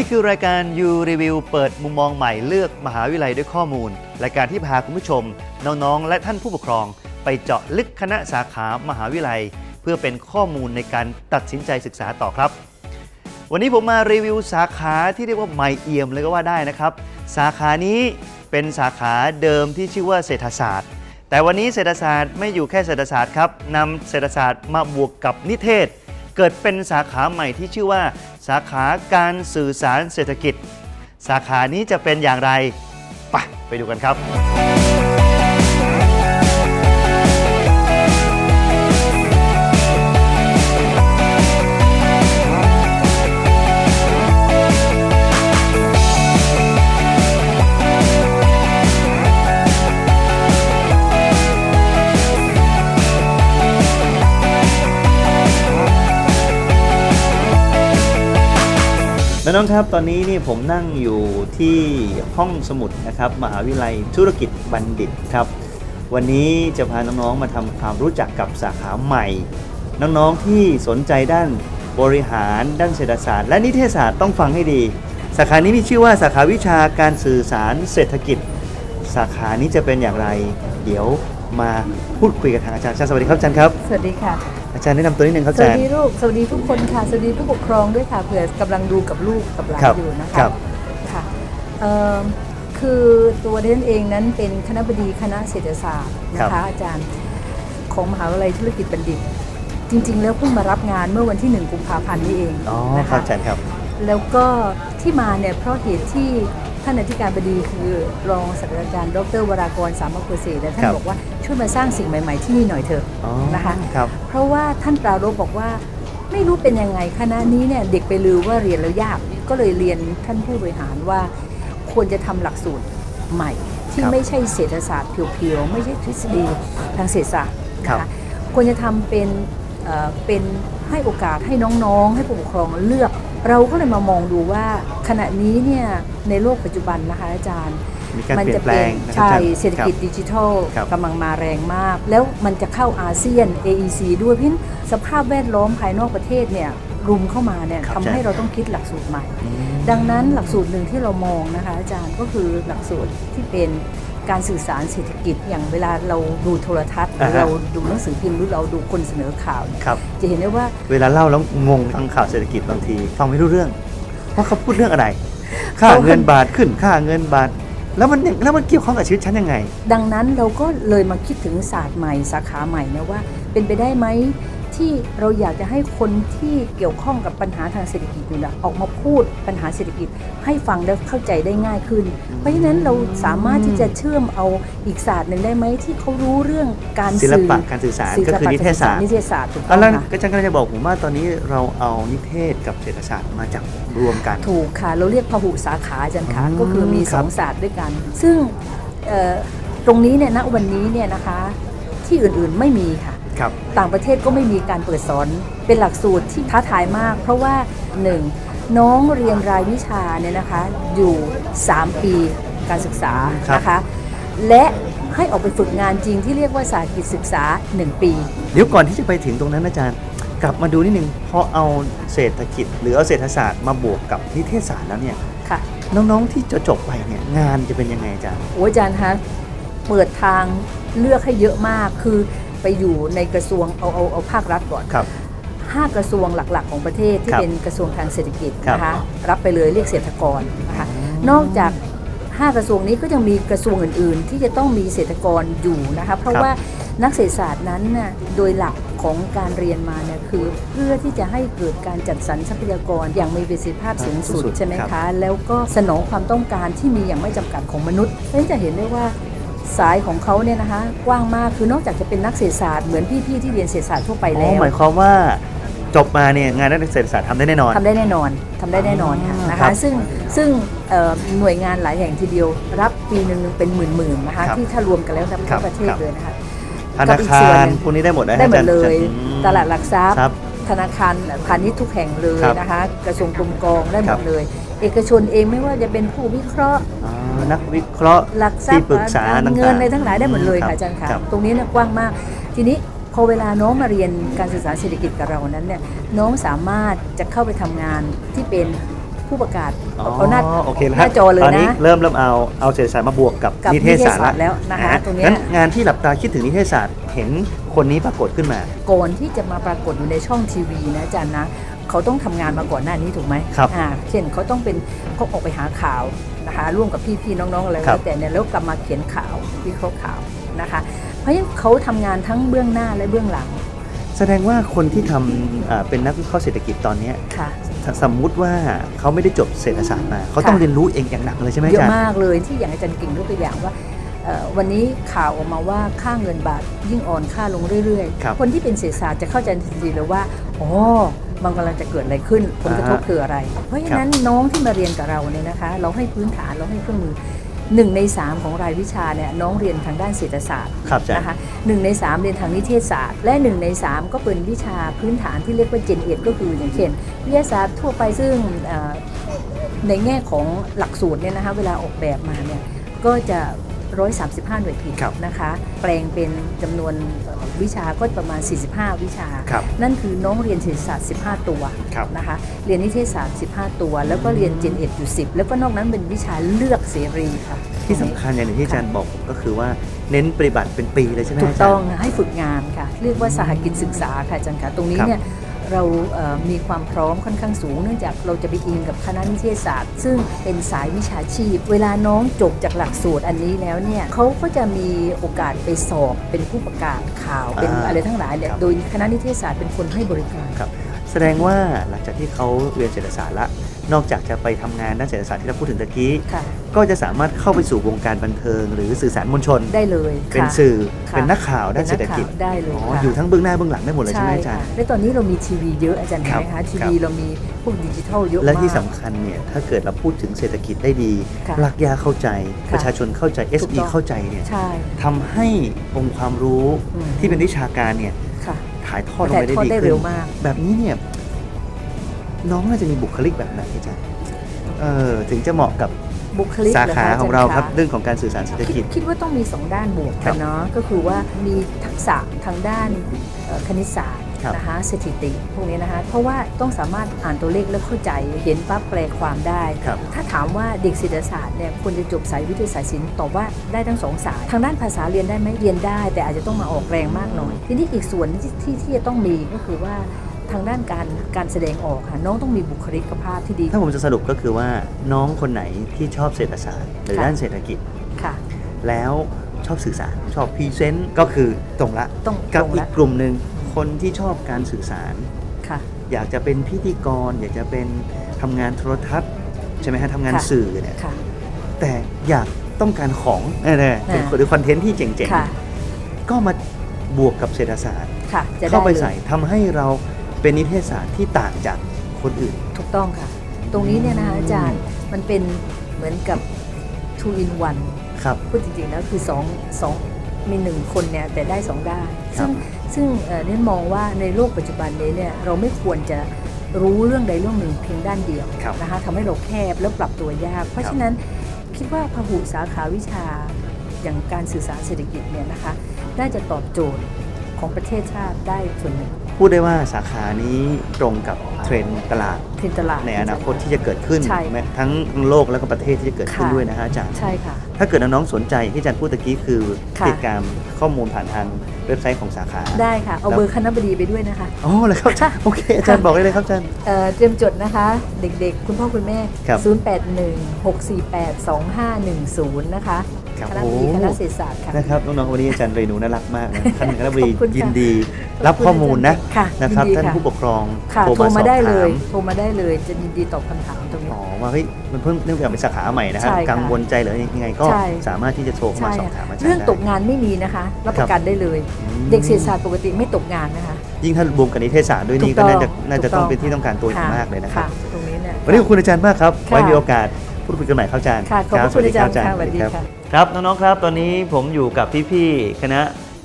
ี่คือรายการ You Review เปิดมุมมองใหม่เลือกมหาวิทยาลัยด้วยข้อมูล รายการที่พาคุณผู้ชม น้องๆ และท่านผู้ปกครอง ไปเจาะลึกคณะสาขามหาวิทยาลัย เพื่อเป็นข้อมูลในการตัดสินใจศึกษาต่อครับ วันนี้ผมมารีวิวสาขาที่เรียกว่าใหม่เอี่ยมเลยก็ว่าได้นะครับ สาขานี้เป็นสาขาเดิมที่ชื่อว่าเศรษฐศาสตร์ แต่วันนี้เศรษฐศาสตร์ไม่อยู่แค่เศรษฐศาสตร์ครับนำเศรษฐศาสตร์มาบวกกับนิเทศ เกิดเป็นสาขาใหม่ที่ชื่อว่า สาขาการสื่อสารเศรษฐกิจ สาขานี้จะเป็นอย่างไรไปไปดูกันครับ น้องครับตอนนี้นี่ผมนั่งอยู่ที่ห้องสมุดนะครับมหาวิทยาลัยธุรกิจบัณฑิตครับ วันนี้จะพาน้องๆมาทำความรู้จักกับสาขาใหม่ น้องๆที่สนใจด้านบริหาร ด้านเศรษฐศาสตร์ และนิเทศศาสตร์ต้องฟังให้ดี สาขานี้มีชื่อว่าสาขาวิชาการสื่อสารเศรษฐกิจ สาขานี้จะเป็นอย่างไร เดี๋ยวมาพูดคุยกับทางอาจารย์อาจารย์สวัสดีครับอาจารย์ครับ สวัสดีค่ะ อาจารย์แนะนำตัวนิดนึงครับสอาวัจารสย์ ดีลูก สวัสดีทุกคนค่ะ สวัสดีผู้ปกครองด้วยค่ะ เผื่อกำลังดูกับลูกกับหลานครับอยู่นะครัคะบค่ะเอิ่มคือตัวเดนเองนั้นเป็นคณะบดีคณะเศรษฐศาสตร์นะคะอาจารย์ของมหาวิทยาลัยธุรกิจบัณฑิต จริง ๆ แล้วเพิ่งมารับงานเมื่อวันที่ 1 กุมภาพันธ์นี้เองอ๋อนะครัคะ บอาจารย์ครับ แล้วก็ที่มาเนี่ยเพราะเหตุที่ ท่านอธิการบดีคือรองศาสตราจารย์ ดรวรากรสามกุเศษและท่าครันบบอกว่าช่วยมาสร้างสิ่งใหม่ ๆ ที่นี่หน่อยเถอะอ๋อนะคะครับเพราะว่าท่านปรารภบอกว่าไม่รู้เป็นยังไงคณะนี้เนี่ยเด็กไปลือว่าเรียนแล้วยากก็เลยเรียนท่านผู้บริหารว่าควรจะทำหลักสูตรใหม่ ที่ครับไม่ใช่เศรษฐศาสตร์เพียวๆไม่ใช่ทฤษฎีทางเศรษฐศาสตร์ครันะบคะควรจะทำเป็นเอ่อเป็นให้โอกาสให้น้องๆ ให้ผู้ปกครองเลือก เราก็เลยมามองดูว่าขณะนี้เนี่ยในโลกปัจจุบันนะคะอาจารย์ มีการเปลี่ยนแปลงนะครับใช่อาจารย์เศรษฐกิจคบดิจิทัลครับกำลังมาแรงมาก แล้วมันจะเข้าอาเซียน AEC ด้วยเพราะฉะนั้นสภาพแวดล้อมภายนอกประเทศเนี่ยรุมเข้ามาเนี่ยครับทำให้อาจารย์เราต้องคิดหลักสูตรใหม่อืมดังนั้นหลักสูตรหนึ่งที่เรามองนะคะอาจารย์ก็คือหลักสูตรที่เป็น การสื่อสารเศรษฐกิจอย่างเวลาเราดูโทรทัศน์หรืออ่าฮะเราดูหนังสือพิมพ์หรือเราดูคนเสนอข่าวเนี่ยครับ จะเห็นได้ว่าเวลาเล่าแล้วงงฟังข่าวเศรษฐกิจบางทีฟังไม่รู้เรื่องว่าเขาพูดเรื่องอะไร ค่าเงินบาทขึ้นค่าเงินบาท แล้วมันแล้วมันเกี่ยวข้องกับชีวิตฉันยังไง ดังนั้นเราก็เลยมาคิดถึงศาสตร์ใหม่สาขาใหม่นะว่า เป็นไปได้ไหม ที่เราอยากจะให้คนที่เกี่ยวข้องกับปัญหาทางเศรษฐกิจอยู่นะออกมาพูดปัญหาเศรษฐกิจให้ฟังและเข้าใจได้ง่ายขึ้น เพราะฉะนั้นเราสามารถที่จะเชื่อมเอาอีกศาสตร์หนึ่งได้ไหมที่เขารู้เรื่องการศิลสื่อปะการสื่อสารศิลก็ปะคือนิเทศศาสตร์นิเทศศาสตร์ถูกต้แล้อวงค่ะอาจารย์กำลังจะบอกผมว่าตอนนี้เราเอานิเทศกับเศรษฐศาสตร์มาจับรวมกัน ถูกค่ะ เราเรียกพหุสาขาอาจารย์ค่ะอืมก็คือมีคสรับองศาสตร์ด้วยกัน ซึ่งเอ่อตรงนี้เนี่ยณวันนี้เนี่ยนะคะที่อื่นๆไม่มีค่ะ ครับต่างประเทศก็ไม่มีการเปิดสอน เป็นหลักสูตรที่ท้าทายมาก เพราะว่า 1. น้องเรียนรายวิชาเนี่ยนะคะอยู่ 3 ปีการศึกษาครับนะคะ และให้ออกไปฝึกงานจริงที่เรียกว่าสาหกิจศึกษา 1 ปี เดี๋ยวก่อนที่จะไปถึงตรงนั้นอาจารย์ กลับมาดูนิดนึงพอเอาเศรษฐกิจ หรือเอาเศรษฐศาสตร์มาบวกกับนิเทศศาสตร์แล้วเนี่ยค่ะน้องๆที่จะจบไปเนี่ยงานจะเป็นยังไงอาจารย์โอ้ยอาจารย์คะเปิดทางเลือกให้เยอะมากคือ ไปอยู่ในกระทรวงเอาเอาเอาภาครัฐก่อนครับ ห้ากระทรวงหลักๆ ของประเทศที่ครับเป็นกระทรวงทางเศรษฐกิจครับ นะคะรับไปเลยเรียกเศรษฐกรนะคะนอกจาก 5 กระทรวงนี้ก็ยังมีกระทรวงอื่น ๆ ที่จะต้องมีเศรษฐกรอยู่นะคะเพราะครับว่านักเศรษฐศาสตร์นั้นน่ะโดยหลักของการเรียนมาเนี่ยคือ เพื่อที่จะให้เกิดการจัดสรรทรัพยากรอย่างมีประสิทธิภาพสูงสุดสูงสุดใช่ไหมครับคะ แล้วก็สนองความต้องการที่มีอย่างไม่จำกัดของมนุษย์เพราะฉะนั้นจะเห็นได้ว่า สายของเขาเนี่ยนะคะ กว้างมากคือนอกจากจะเป็นนักเศรษฐศาสตร์เหมือนพี่ๆที่เรียนเศรษฐศาสตร์ทั่วไปอ๋แล้อวหมายความว่าจบมาเนี่ยงานด้านเศรษฐศาสตร์ทำได้แน่นอน ทำได้แน่นอนทำได้แน่นอนค่ะอ่านนะครัคะบซึ่งซึ่งเอ่อหน่วยงานหลายแห่งทีเดียวรับปีหนึ่งเป็นหมื่นๆนะคะครับที่ถ้ารวมกันแล้วทั้งครับประเทศครับ เลยนะคะ ธนาคารพวกนี้ได้หมดนะได้หมดเลยอาจารอืมตลาดหลักทรัพย์ ครับ ธนาคารพาณิชย์ทุกแห่งเลยครับนะคะ กระทรวงกรมกองได้หคมรับดเลย เอกชนเองไม่ว่าจะเป็นผู้วิเคราะห์อ๋อ นักวิเคราะห์หลักทรัพที่ย์ปรึกษาการต่างๆเงินอะไรทั้งหลายได้หมดเลยรับค่ะอาจารย์ค่ะครับตรงนี้เนี่ยกว้างมาก ทีนี้พอเวลาน้องมาเรียนการศึกษาเศรษฐกิจกับเรานั้นเนี่ยน้องสามารถจะเข้าไปทำงานที่เป็นผู้ประกาศอ๋อเอาหน้าโอเคหน้าจอเลยตอนนี้นะ เริ่มเริ่มเอาเอาเศรษฐศาสตร์มาบวกกับกับนิเทศศาสตร์นิเทศศาสตร์แล้วนะคะอ่ตรงเนี้ย งั้นงานที่หลับตาคิดถึงนิเทศศาสตร์เห็นคนนี้ปรากฏขึ้นมา ก่อนที่จะมาปรากฏอยู่ในช่องทีวีนะอาจารย์นะ เขาต้องทำงานมาก่อนหน้านี้ถูกไหมครับอ่าเช่นเขาต้องเป็นเขาออกไปหาข่าวนะคะร่วมกับพี่ๆน้องๆอะไรครัแล้บวแต่เนี่ยแล้วกลับมาเขียนข่าววิเคราะห์ข่าวนะคะเพราะฉะนั้นเขาทำงานทั้งเบื้องหน้าและเบื้องหลัง แสดงว่าคนที่ทำอ่าเป็นนักวิเคราะห์เศรษฐกิจตอนเนี้ยค่ะถ้าสมมุติว่าเขาไม่ได้จบเศรษฐศาสตร์มาเขาต้องค่ะเรียนรู้เองอย่างหนักเลยใช่ไหมเยอาอะจารย์มากเลยที่อย่างอาจารย์กิ่งยกตัวอย่างว่าเอ่อวันนี้ข่าวออกมาว่าค่าเงินบาทยิ่งอ่อนค่าลงเรื่อยครับๆคนที่เป็นเศรษฐศาสตร์จะเข้าใจทันทีเลยว่า อ๋อ มันกำลังจะเกิดอะไรขึ้น ผลกระทบอ่าฮะคืออะไร เพราะฉะนั้นน้องที่มาเรียนกับเราเนี่ยนะคะ เราให้พื้นฐานเราให้เครื่องมือหนึ่งในสามของรายวิชาเนี่ยน้องเรียนทางด้านเศรษฐศาสตร์ครับอาจารย์นะคะหนึ่งในสามเรียนทางนิเทศศาสตร์ และหนึ่งในสามก็เป็นวิชาพื้นฐานที่เรียกว่าเจนเอ็ดก็คืออย่างเช่น วิทยาศาสตร์ทั่วไปซึ่งเอ่อในแง่ของหลักสูตรเนี่ยนะคะเวลาออกแบบมาเนี่ยก็จะ 135 หน่วยกิจครับนะคะ แปลงเป็นจำนวนเอ่อวิชาก็ประมาณ 45 วิชา ครับนั่นคือน้องเรียนเศรษฐศาสตร์ 15 ตัวครับนะคะ เรียนนิเทศศาสตร์ 15 ตัว แล้วก็เรียนเจนเอ็ดอยู่10 แล้วก็นอกนั้นเป็นวิชาเลือกเสรีค่ะ ที่สำคัญอย่างหนึ่งที่อาจารย์บอกผมก็คือว่าเน้นปฏิบัติเป็นปีเลยใช่ไหมถูกอาจารย์ ต้องให้ฝึกงานค่ะ เรียกว่าสหกิจศึกษาค่ะอาจารย์คะตรงนี้ครับ เนี่ย เราเอ่อมีความพร้อมค่อนข้างสูง เนื่องจากเราจะไปอิงกับคณะนิเทศศาสตร์ ซึ่งเป็นสายวิชาชีพ เวลาน้องจบจากหลักสูตรอันนี้แล้วเนี่ยเขาก็จะมีโอกาสไปสอบเป็นผู้ประกาศข่าวเป็นอ่าอะไรทั้งหลายเนี่ยครับโดยคณะนิเทศศาสตร์เป็นคนให้บริการครับแสดงว่าหลังจากที่เขาเรียนเศรษฐศาสตร์ละ นอกจากจะไปทำงานด้านเศรษฐศาสตร์ที่เราพูดถึงตะกี้ค่ะก็จะสามารถเข้าไปสู่วงการบันเทิง หรือสื่อสารมวลชนได้เลย เป็นค่ะสื่อค่ะเป็นนักข่าวด้านป็เศรษฐกิจข่าวได้เลยอ๋อค่ะอยู่ทั้งเบื้องหน้าเบื้องหลังได้หมดเลยใช่ไหมอาจารย์ค่ะและตอนนี้เรามีทีวีเยอะอาจารย์เห็นไหมครัคะบทีครับวีเรามีพวกดิจิทัลเยอะมากและที่สำคัญเนี่ยถ้าเกิดเราพูดถึงเศรษฐกิจได้ดีค่ะหลักยาเข้าใจค่ะประชาชนเข้าใจถูก SE ต้องเข้าใจเนี่ยใช่ทำให้องค์ความรู้อืมที่เป็นวิชาการเนี่ยค่ะถ่ายทอดลงถ่ายไปได้ทอดดีได้ขึ้เร็นวมากแบบนี้เนี่ย น้องน่าจะมีบุคลิกแบบไหนอาจารย์เออถึงจะเหมาะกับบุคลิกสาหขาคะของเราครับจย์ะเรื่องของการสื่อสารเศรษฐคิกิดจคิดว่าต้องมีสองด้านบวกครักับนเนาะก็คือว่ามีทักษะทางด้านเอ่อคณิตศาสตร์ครับนะคะสถิติพวกนี้นะคะเพราะว่าต้องสามารถอ่านตัวเลขแล้วเข้าใจเห็นปั๊บแปลความได้ครับถ้าถามว่าเด็กเศรษฐศาสตร์เนี่ยควรจะจบสายวิทยาศาสตร์ศิลป์ตอบว่าได้ทั้งสองสาย ทางด้านภาษาเรียนได้ไหมเรียนได้ แต่อาจจะต้องมาออกแรงมากหน่อย ทีนี้อีกส่วนที่ที่ที่จะต้องมีก็คือว่า ทางด้านการการแสดงออกค่ะน้องต้องมีบุคลิกภาพที่ดี ถ้าผมจะสรุปก็คือว่าน้องคนไหนที่ชอบเศรษฐศาสตร์หรือค่ะด้านเศรษฐกิจค่ะ แล้วชอบสื่อสารชอบพรีเซนต์ก็คือตรงละต้องกับตรงอีละกกลุ่มหนึ่งคนที่ชอบการสื่อสารค่ะอยากจะเป็นพิธีกร อยากจะเป็นทำงานโทรทัศน์ใช่ไหมฮะทำงานค่ะสื่อเนี่ยค่ะแต่อยากต้องการของแน่ๆเป็นอ่าหรือคอนเทนต์ที่เจ๋งค่ะๆก็มาบวกกับเศรษฐศาสตร์ค่ะจะได้เข้าไปลยใส่ทำให้เรา เป็นนิเทศศาสตร์ที่ต่างจากคนอื่น ถูกต้องค่ะ ตรงนี้เนี่ยนะคะอาจารย์มันเป็นเหมือนกับ two in one ครับ พูดจริงๆแล้วคือสองสองมีหนึ่งคนเนี่ยแต่ได้สองด้าน ครับ ซึ่งซึ่งเอ่อเนี่ยมองว่าในโลกปัจจุบันนี้เนี่ยเราไม่ควรจะรู้เรื่องใดเรื่องหนึ่งเพียงด้านเดียวครับ นะคะทำให้เราแคบแล้วปรับตัวยาก เพราะครับฉะนั้นคิดว่าพหุสาขาวิชาอย่างการสื่อสารเศรษฐกิจเนี่ยนะคะน่าจะตอบโจทย์ ของประเทศชาติได้ส่วนหนึ่ง พูดได้ว่าสาขานี้ตรงกับเทรนด์ตลาด เทรนด์ตลาด ในอนาคตที่จะเกิดขึ้นใช่แม้ทั้งโลกแล้วก็ประเทศที่จะเกิดขึ้นค่ะ ด้วยนะฮะอาจารย์ ใช่ค่ะ ถ้าเกิดน้องๆสนใจที่อาจารย์พูดตะกี้คือค่ะ ติดตามข้อมูลผ่านทางเว็บไซต์ของสาขา ได้ค่ะ เอาแล้ว เบอร์คณะบดีไปด้วยนะคะ อ๋อเลยครับอาจารย์โอเคอาจารย์บอกได้เลยครับอาจารย์ เอ่อเตรียมจดนะคะ เด็กๆ คุณพ่อคุณแม่ ครับ 0816482510 นะคะ ครับคณะบดีโอ้คณะเศรษฐศาสตร์ค่ะ นะครับน้องๆวันนี้อาจารย์เรนูน่ารักมากนะท่านคณะบดีขอบคุณค่ะยินดีรับข้อมูลนะค่ะนะครับยินดีท่านค่ะผู้ปกครองค่ะโทรโทรมาสมาอบได้เลถาย มโทรมาได้เลยจะยินดีตอบคำถามตรงนี้ อ๋อว่าเฮ้ยมันเพิ่งเนื่องจากเป็นสาขาใหม่นะฮะใช่ค่ะกังวลใจหรือยังไงก็ใช่ สามารถที่จะโทรเข้ามาใช่สอบถามค่ะอาจารย์เรื่องได้ตกงานไม่มีนะคะ รับประกันได้เลย อืม เด็กเศรษฐศาสตร์ปกติไม่ตกงานนะคะยิ่งถ้ารวมกับนิเทศศาสตร์ด้วยนี่ถูก็กน่าต้องจะน่าจะต้องถูกต้องเป็นที่ต้องการตัวอย่างมากเลยนะครับตรงนี้เนี่ยวันนี้ขอบคุณอาจารย์มากครับ ค่ะไว้มีโอกาส พูดคุยกันใหม่ครับอาจารย์ค่ะขอบพระคุณอาจารย์บค่ะสวัสดีครับค่ะครับน้องๆครับ ตอนนี้ผมอยู่กับพี่ๆคณะ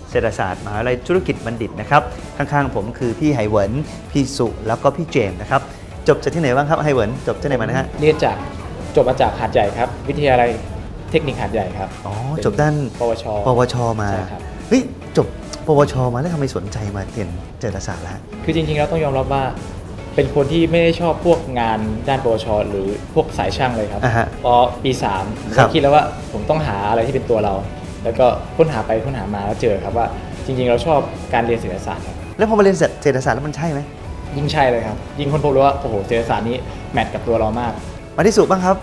เศรษฐศาสตร์มหาวิทยาลัยธุรกิจบัณฑิตนะครับข้างๆผมคือพี่ไหเหวินพี่สุแล้วก็พี่เจมส์นะครับจบจากที่ไหนบ้างครับไหเหวินจบที่ไหนมานะฮะเรียนจากจบมาจากหาดใหญ่ครับ วิทยาลัยเทคนิคหาดใหญ่ครับอ๋อเป็นจบด้านปวช ปวชมาใช่ครับเฮ้ยจบปวชมาแล้วทำไมสนใจมาเรียนเศรษฐศาสตร์ล่ะคือจริงๆแล้วต้องยอมรับว่า เป็นคนที่ไม่ได้ชอบพวกงานด้านปวช หรือพวกสายช่างเลยครับอ่าฮะพอปีสามครัก็บ คิดแล้วว่าผมต้องหาอะไรที่เป็นตัวเรา แล้วก็ค้นหาไปค้นหามาแล้วเจอครับว่า จริง ๆ เราชอบการเรียนเศรษฐศาสตร์ครับแล้วพอมาเรียนเศรษฐศาสตร์แล้วมันใช่ไหมยิ่งใช่เลยครับ ยิ่งค้นพบเลยว่าโอ้โหเศรษฐศาสตร์นี้แมทกับตัวเรามาก มาที่สุบ้างครับ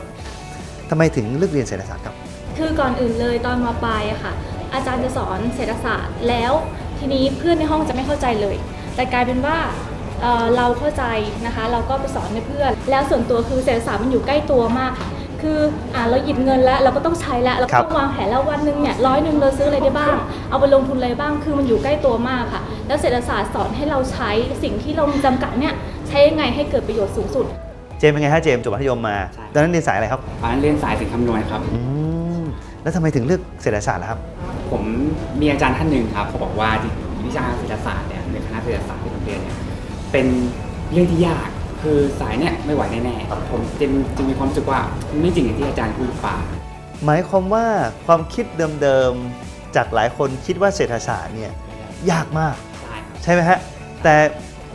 ทำไมถึงเลือกเรียนเศรษฐศาสตร์ครับ คือก่อนอื่นเลยตอนมปลายอะค่ะ อาจารย์จะสอนเศรษฐศาสตร์แล้วทีนี้เพื่อนในห้องจะไม่เข้าใจเลย แต่กลายเป็นว่า เอ่อเราเข้าใจนะคะ เราก็ไปสอนให้เพื่อน แล้วส่วนตัวคือเศรษฐศาสตร์มันอยู่ใกล้ตัวมากค่ะคืออ่าเราหยิบเงินแล้วเราก็ต้องใช้แล้วเราก็ต้องวางแผนแล้ววันหนึ่งเนี่ยร้อยหนึ่งเราซื้ออะไรได้บ้าง เอาไปลงทุนอะไรบ้างคือมันอยู่ใกล้ตัวมากค่ะ แล้วเศรษฐศาสตร์สอนให้เราใช้สิ่งที่เรามีจำกัดเนี่ยใช้ยังไงให้เกิดประโยชน์สูงสุด เจมส์เป็นไงฮะเจมส์จบมัธยมมา ใช่ ตอนนั้นเรียนสายอะไรครับตอนนั้นเรียนสายสิ่งคำนวณครับ อืมแล้วทำไมถึงเลือกเศรษฐศาสตร์ล่ะครับ ผมมีอาจารย์ท่านหนึ่งครับเขาบอกว่าวิชาเศรษฐศาสตร์เนี่ยในคณะเศรษฐศาสตร์ที่ผมเรียนเนี่ย เป็นเรื่องที่ยาก คือสายเนี่ยไม่ไหวแน่ๆผมจึงจึงมีความรู้สึกว่าไม่จริงอย่างที่อาจารย์พูดหรือเปล่าหมายความว่าความคิดเดิมๆ จากหลายคนคิดว่าเศรษฐศาสตร์เนี่ยยากมาก ใช่ครับ ใช่ไหมฮะ แต่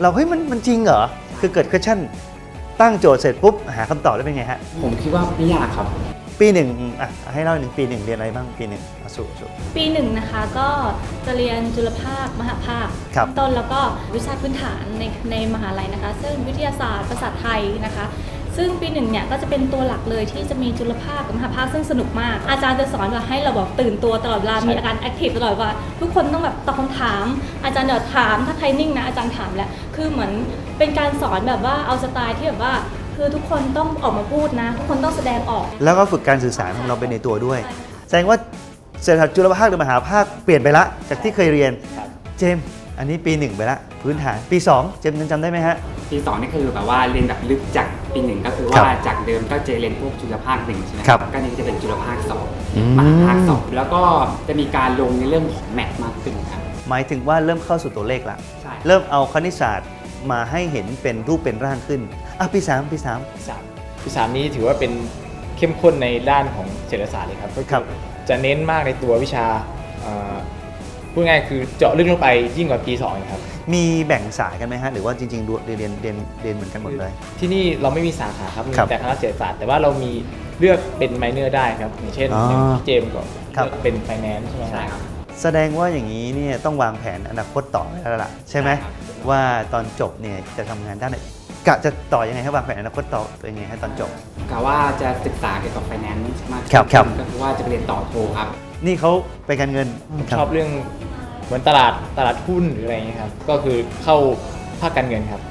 เราเฮ้ยมันมันจริงเหรอ คือเกิด question ตั้งโจทย์เสร็จปุ๊บ หาคำตอบได้เป็นไงฮะ ผมคิดว่าไม่ยากครับ ปีหนึ่งอะให้เล่าหนึ่งปีหนึ่งเรียนอะไรบ้างปีหนึ่งอะสุสุ ปีหนึ่งนะคะก็จะเรียนจุลภาคมหาภาคครับ ต้นแล้วก็วิชาพื้นฐานในในมหาลัยนะคะ ซึ่งวิทยาศาสตร์ภาษาไทยนะคะ ซึ่งปีหนึ่งเนี่ยก็จะเป็นตัวหลักเลยที่จะมีจุลภาคกับมหาภาคซึ่งสนุกมาก อาจารย์จะสอนแบบให้เราแบบตื่นตัวตลอดเวลาใช่มีอาการแอคทีฟตลอดเว่าทุกคนต้องแบบตอบคำถาม อาจารย์เดี๋ยวถามถ้าใครนิ่งนะอาจารย์ถามแหละคือเหมือนเป็นการสอนแบบว่าเอาสไตล์ที่แบบว่า คือทุกคนต้องออกมาพูดนะ ทุกคนต้องแสดงออก แล้วก็ฝึกการสื่อสารของเราไปในตัวด้วย แสดงว่าเศรษฐศาสตร์จุลภาคหรือมหาภาคเปลี่ยนไปละ จากที่เคยเรียนครับเจมส์อันนี้ปีหนึ่งไปละพื้นฐานปี2เจมส์ยังจำได้ไหมฮะ ปีสองนี่คือแบบว่าเรียนแบบลึกจากปีหนึ่งก็คือครัว่าบจากเดิมก็จะเรียนพวกจุลภาคหนึ่งใช่ไหมครับก็นี่จะเป็นจุลภาคสองอืมมหาภาคสองแล้วก็จะมีการลงในเรื่องของแมทมากขึ้นครับหมายถึงว่าเริ่มเข้าสู่ตัวเลขละใช่เริ่มเอาคณิตศาสตร์มาให้เห็นเป็นรูปเป็นร่างขึ้น อะปีสามปีสาม ปีสามปีสามนี้ถือว่าเป็นเข้มข้นในด้านของเศรษฐศาสตร์เลยครับก็ครับ จะเน้นมากในตัววิชาเอ่อพูดง่ายๆคือเจาะลึกลงไปยิ่งกว่าปี2อีกครับ มีแบ่งสายกันไหมฮะ หรือว่าจริงๆดูเรียนเรียนเรียนเรียนเหมือนกันหมดเลย ที่นี่เราไม่มีสาขาครับมีครับแต่คณะเศรษฐศาสตร์แต่ว่าเรามีเลือกเป็นไมเนอร์ได้ครับอย่างเช่นอ๋ออย่างพี่เจมส์ก็ครับ เลือกเป็นไฟแนนซ์ใช่ไหมใช่ครับ แสดงว่าอย่างนี้เนี่ยต้องวางแผนอนาคตต่อไว้แล้วล่ะ ใช่ไหมใช่ครับ ว่าตอนจบเนี่ยจะทำงานด้านไหน กะจะต่อยังไงให้วางแผนอนาคตต่อตัวยังไงให้ตอนจบ กะว่าจะศึกษาเกี่ยวกับไฟแนนซ์มากขึ้นครับครับก็คือว่าจะไปเรียนต่อโทครับ นี่เขาไปการเงินชอบเรื่องเหมือนตลาดตลาดหุ้นหรืออะไรอย่างเงี้ยครับ ก็คือเข้าภาคการเงินครับ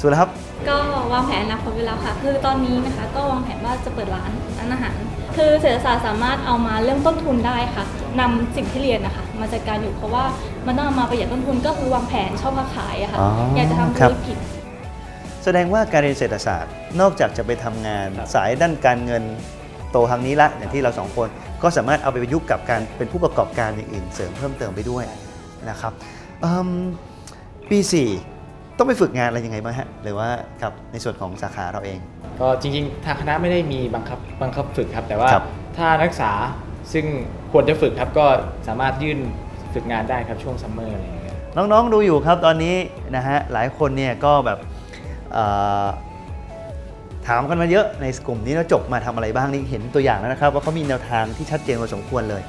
สุดแล้วครับ ก็วางแผนอนาคตไว้แล้วค่ะ คือตอนนี้นะคะก็วางแผนว่าจะเปิดร้านร้านอาหาร คือเศรษฐศาสตร์สามารถเอามาเรื่องต้นทุนได้ค่ะนำสิ่งที่เรียนนะคะมาจัดการอยู่เพราะว่ามันต้องเอามาประหยัดต้นทุนก็คือวางแผนชอบค้าขายอะค่ะ อ๋อออยากจะทำครัธุบรกิจ แสดงว่าการเรียนเศรษฐศาสตร์ นอกจากจะไปทำงานครับสายด้านการเงินโตทางนี้ละอย่างที่เราสองคนก็สามารถเอาไปประยุกต์กับการเป็นผู้ประกอบการอย่างอื่นเสริมเพิ่มเติมไปด้วยนะครับเอิ่มปี 4 ต้องไปฝึกงานอะไรยังไงบ้างฮะหรือว่าครับในส่วนของสาขาเราเอง ก็จริงๆ ทางคณะไม่ได้มีบังคับบังคับฝึกครับ แต่ว่าครับถ้านักศึกษาซึ่งควรจะฝึกครับก็สามารถยื่นฝึกงานได้ครับช่วงซัมเมอร์อะไรอย่างเงี้ยน้องๆดูอยู่ครับตอนนี้นะฮะหลายคนเนี่ยก็แบบเอ่อ ถามกันมาเยอะในกลุ่มนี้แล้วจบมาทำอะไรบ้างนี่เห็นตัวอย่างแล้วนะครับ ว่าเขามีแนวทางที่ชัดเจนพอสมควรเลย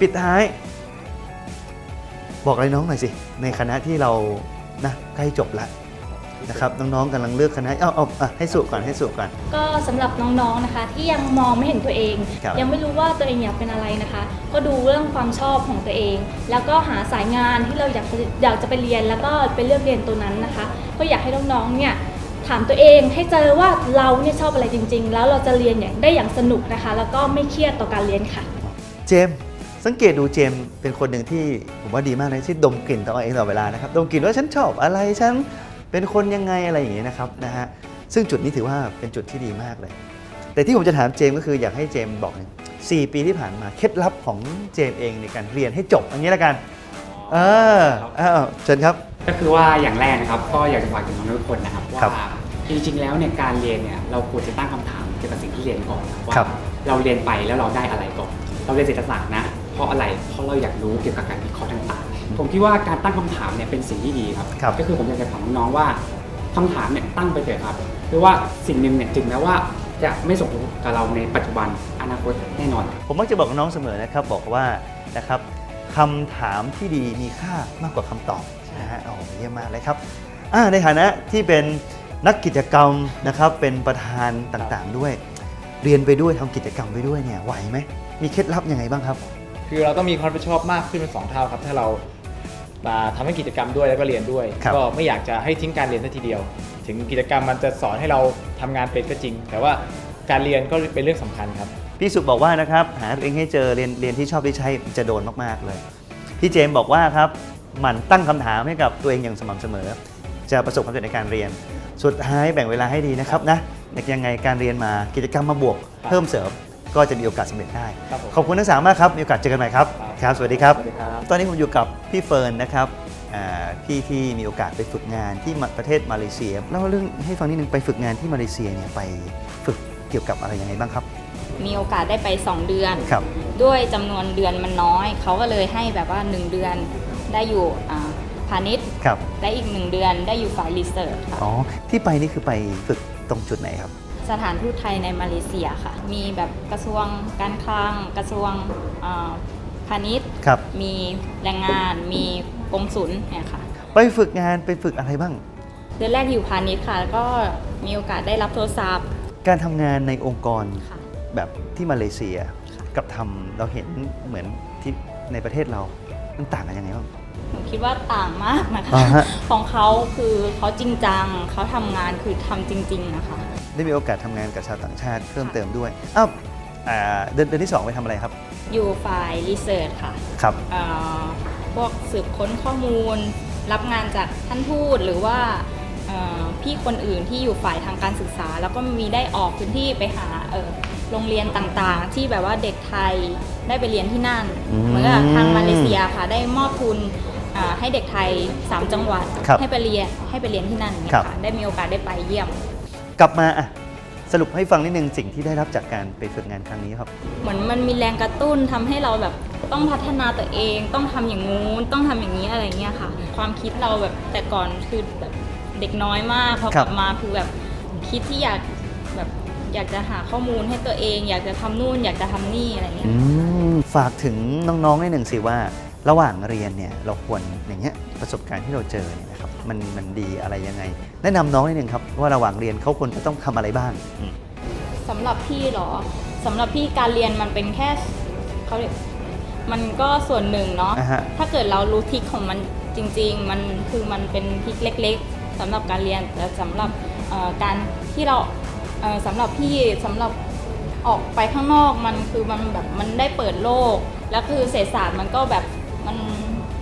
ปิดท้าย บอกอะไรน้องหน่อยสิ ในคณะที่เรานะใกล้จบแล้ว นะครับน้องๆกำลังเลือกคณะเอาเอาอะให้สุก่อนให้สุก่อน ก็สำหรับน้องๆนะคะ ที่ยังมองไม่เห็นตัวเอง ครับ ยังไม่รู้ว่าตัวเองอยากเป็นอะไรนะคะ ก็ดูเรื่องความชอบของตัวเอง แล้วก็หาสายงานที่เราอยากจะอยากจะไปเรียนแล้วก็ไปเลือกเรียนตัวนั้นนะคะ ก็อยากให้น้องๆเนี่ยถามตัวเองให้เจอว่าเราเนี่ยชอบอะไรจริง ๆ แล้วเราจะเรียนอย่างได้อย่างสนุกนะคะ แล้วก็ไม่เครียดต่อการเรียนค่ะ เจมส์สังเกตดูเจมส์เป็นคนหนึ่งที่ผมว่าดีมากเลยที่ดมกลิ่นตัวเองตลอดเวลานะครับดมกลิ่นว่าฉันชอบอะไรฉัน เป็นคนยังไงอะไรอย่างเงี้ยนะครับนะฮะซึ่งจุดนี้ถือว่าเป็นจุดที่ดีมากเลย แต่ที่ผมจะถามเจมส์ก็คืออยากให้เจมส์บอกหน่อยสี่ปีที่ผ่านมาเคล็ดลับของเจมส์เองในการเรียนให้จบอย่างนี้ละกัน เอออ้าวเชิญครับ ก็คือว่าอย่างแรกนะครับ ก็อยากจะฝากถึงน้องทุกคนนะครับครับว่าจริงๆแล้วเนี่ยการเรียนเนี่ยเราควรจะตั้งคำถามเกี่ยวกับสิ่งที่เรียนก่อนนะว่าครับเราเรียนไปแล้วเราได้อะไรก่อน เราเรียนเศรษฐศาสตร์นะ เพราะอะไรเพราะเราอยากรู้เกี่ยวกับการวิเคราะห์ต่างๆ ผมคิดว่าการตั้งคำถามเนี่ยเป็นสิ่งที่ดีครับครับก็คือผมอยากจะถามน้องๆว่าคำถามเนี่ยตั้งไปเถอะครับเพราะว่าสิ่งหนึ่งเนี่ยถึงแม้ว่าจะไม่ส่งผลกับเราในปัจจุบันอนาคตแน่นอน ผมมักจะบอกกับน้องเสมอนะครับบอกว่านะครับคำถามที่ดีมีค่ามากกว่าคำตอบนะฮะโอ้โหเยี่ยมมากเลยครับอ่าในฐานะที่เป็นนักกิจกรรมนะครับเป็นประธานต่างๆด้วย เรียนไปด้วยทำกิจกรรมไปด้วยเนี่ยไหวไหมมีเคล็ดลับยังไงบ้างครับ คือเราต้องมีความรับผิดชอบมากขึ้นเป็นสองเท่าครับ ถ้าเรา มาทำให้กิจกรรมด้วยแล้วก็เรียนด้วยครับก็ไม่อยากจะให้ทิ้งการเรียนซะทีเดียว ถึงกิจกรรมมันจะสอนให้เราทำงานเป็นก็จริง แต่ว่าการเรียนก็เป็นเรื่องสำคัญครับ พี่สุบอกว่านะครับหาตัวเองให้เจอเรียนเรียนที่ชอบที่ใช้จะโดนมากๆเลย พี่เจมส์บอกว่าครับหมั่นตั้งคำถามให้กับตัวเองอย่างสม่ำเสมอ จะประสบความสำเร็จในการเรียน สุดท้ายแบ่งเวลาให้ดีนะครับนะยังไงการเรียนมากิจกรรมมาบวกครับเพิ่มเสริม ก็จะมีโอกาสสำเร็จได้ ครับผมขอบคุณทั้งสามมากครับ มีโอกาสเจอกันใหม่ครับ ครับ สวัสดีครับ สวัสดีครับ ตอนนี้ผมอยู่กับพี่เฟิร์นนะครับอ่าพี่ที่มีโอกาสไปฝึกงานที่ประเทศมาเลเซียเล่าเรื่องให้ฟังนิดนึงไปฝึกงานที่มาเลเซียเนี่ยไปฝึกเกี่ยวกับอะไรยังไงบ้างครับ มีโอกาสได้ไป 2 เดือน ครับ ด้วยจำนวนเดือนมันน้อย เขาก็เลยให้แบบว่า 1 เดือนได้อยู่อ่าพาณิชย์ครับและอีก 1 เดือนได้อยู่ฝ่ายรีเสิร์ชค่ะอ๋อ ที่ไปนี่คือไปฝึกตรงจุดไหนครับ สถานทูตไทยในมาเลเซียค่ะ มีแบบกระทรวงการคลังกระทรวงอ่าพาณิชย์ ครับ มีแรงงาน มีกงสุลเนี่ยค่ะ ไปฝึกงานไปฝึกอะไรบ้าง เดือนแรกอยู่พาณิชย์ค่ะ แล้วก็มีโอกาสได้รับโทรศัพท์ การทำงานในองค์กรค่ะ แบบที่มาเลเซียค่ะกับทำเราเห็นเหมือนที่ในประเทศเรา มันต่างกันยังไงบ้าง หนูคิดว่าต่างมากนะคะอ่าฮะ ของเขาคือเขาจริงจังเขาทำงานคือทำจริง ๆ นะคะ ได้มีโอกาสทำงานกับชาวต่างชาติเพิ่มเติมด้วยอ้าวอ่าเดือนเดือนที่2ไปทำอะไรครับอยู่ฝ่ายรีเสิร์ชค่ะครับ เอ่อพวกสืบค้นข้อมูล รับงานจากท่านทูตหรือว่าเอ่อ พี่คนอื่นที่อยู่ฝ่ายทางการศึกษา แล้วก็มีได้ออกพื้นที่ไปหาเอ่อโรงเรียนต่างๆ ที่แบบว่าเด็กไทยได้ไปเรียนที่นั่นอืมเหมือนกับทางมาเลเซียค่ะได้มอบทุนอ่าให้เด็กไทย 3 จังหวัดครับให้ไปเรียนให้ไปเรียนที่นั่นอย่างเงี้ครัยบค่ะได้มีโอกาสได้ไปเยี่ยม กลับมาอะสรุปให้ฟังนิดนึงสิ่งที่ได้รับจากการไปฝึกงานครั้งนี้ครับ เหมือนมันมีแรงกระตุ้นทำให้เราแบบต้องพัฒนาตัวเอง ต้องทำอย่างงู้นต้องทำอย่างนี้อะไรเงี้ยค่ะ ความคิดเราแบบแต่ก่อนคือแบบ เด็กน้อยมากพอครักบลับมาคือแบบคิดที่อยากแบบอยากจะหาข้อมูลให้ตัวเอง อยากจะทำนู่น อยากจะทำนี่อะไรเงี้ยอืมฝากถึงน้องๆนิดหนึ่งสิว่า ระหว่างเรียนเนี่ยเราควรอย่างเงี้ยประสบการณ์ที่เราเจอเนี่ยนะครับมันมันดีอะไรยังไง แนะนำน้องนิดหนึ่งครับว่าระหว่างเรียนเขาควรจะต้องทำอะไรบ้างอืมสำหรับพี่เหรอสำหรับพี่การเรียนมันเป็นแค่เขาเรียกมันก็ส่วนหนึ่งเนาะอ่าฮะถ้าเกิดเรารู้ทริกของมันจริง ๆ มันคือมันเป็นทริกเล็ก ๆ สำหรับการเรียนแต่สำหรับเอ่อการที่เราเอ่อสำหรับพี่สำหรับออกไปข้างนอกมันคือมันแบบมันได้เปิดโลก แล้วคือเศรษฐศาสตร์มันก็แบบมัน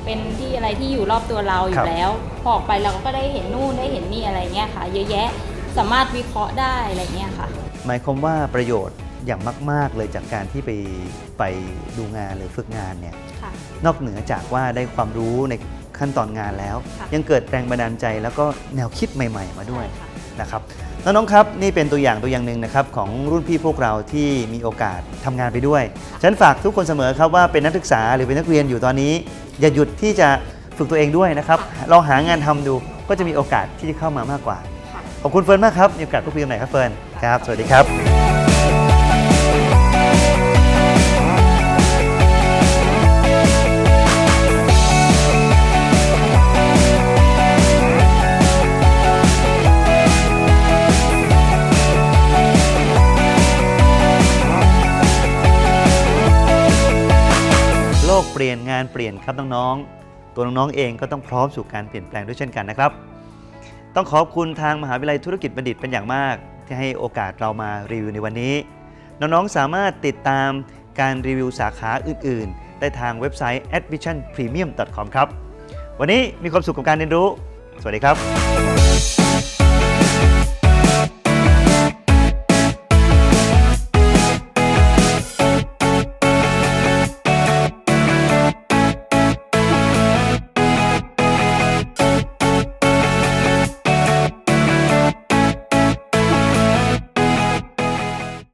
เป็นที่อะไรที่อยู่รอบตัวเราอครัยู่บแล้ว พอออกไปเราก็ได้เห็นนู่นได้เห็นนี่อะไรเงี้ยค่ะ เยอะแยะสามารถวิเคราะห์ได้อะไรเงี้ยค่ะ หมายความว่าประโยชน์อย่างมาก ๆ เลยจากการที่ไปไปดูงานหรือฝึกงานเนี่ยค่ะนอกเหนือจากว่าได้ความรู้ใน ขั้นตอนงานแล้วค่ะยังเกิดแรงบันดาลใจแล้วก็แนวคิดใหม่ ๆ มาด้วยใช่ค่ะนะครับน้องๆครับนี่เป็นตัวอย่างตัวอย่างหนึ่งนะครับของรุ่นพี่พวกเราที่มีโอกาสทำงานไปด้วย ฉันฝากทุกคนเสมอครับว่าเป็นนักศึกษาหรือเป็นนักเรียนอยู่ตอนนี้ อย่าหยุดที่จะฝึกตัวเองด้วยนะครับเราหางานทำดูก็จะมีโอกาสที่จะเข้ามามากกว่าค่ะขอบคุณเฟิร์นมากครับมีโอกาสพูดคุยกันใหม่ครับเฟิร์นครับ สวัสดีครับ ปลี่ยนงานเปลี่ยนครับน้องๆ ตัวน้องๆเองก็ต้องพร้อมสู่การเปลี่ยนแปลงด้วยเช่นกันนะครับ ต้องขอบคุณทางมหาวิทยาลัยธุรกิจบัณฑิตเป็นอย่างมาก ที่ให้โอกาสเรามารีวิวในวันนี้ น้องๆ สามารถติดตามการรีวิวสาขาอื่นๆ ได้ทางเว็บไซต์ admissionpremium.com ครับ วันนี้มีความสุขกับการเรียนรู้ สวัสดีครับ